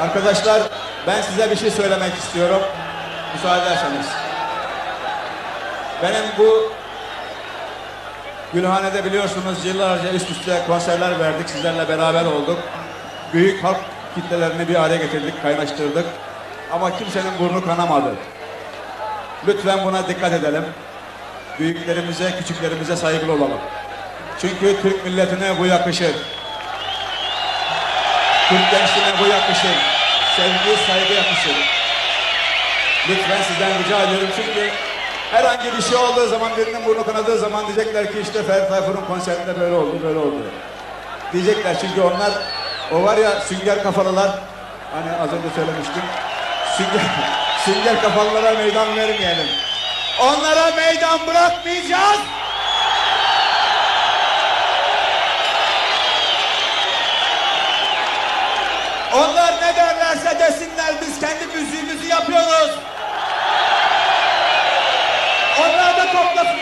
Arkadaşlar ben size bir şey söylemek istiyorum. Müsaade ederseniz. Benim bu Gülhane'de biliyorsunuz yıllarca üst üste konserler verdik. Sizlerle beraber olduk. Büyük halk kitlelerini bir araya getirdik, kaynaştırdık. Ama kimsenin burnu kanamadı. Lütfen buna dikkat edelim. Büyüklerimize, küçüklerimize saygılı olalım. Çünkü Türk milletine bu yakışır. Türk gençliğine bu yakışır. Sevgi, saygı yakışır. Lütfen sizden rica ediyorum çünkü herhangi bir şey olduğu zaman birinin burnu kanadığı zaman diyecekler ki işte Ferdi Tayfur'un konserinde böyle oldu, böyle oldu. Diyecekler çünkü onlar o var ya sünger kafalılar hani az önce söylemiştim. Sünger, sünger kafalılara meydan vermeyelim. Onlara meydan bırakmayacağız. ne derlerse desinler biz kendi müziğimizi yapıyoruz. Onlar da toplasın.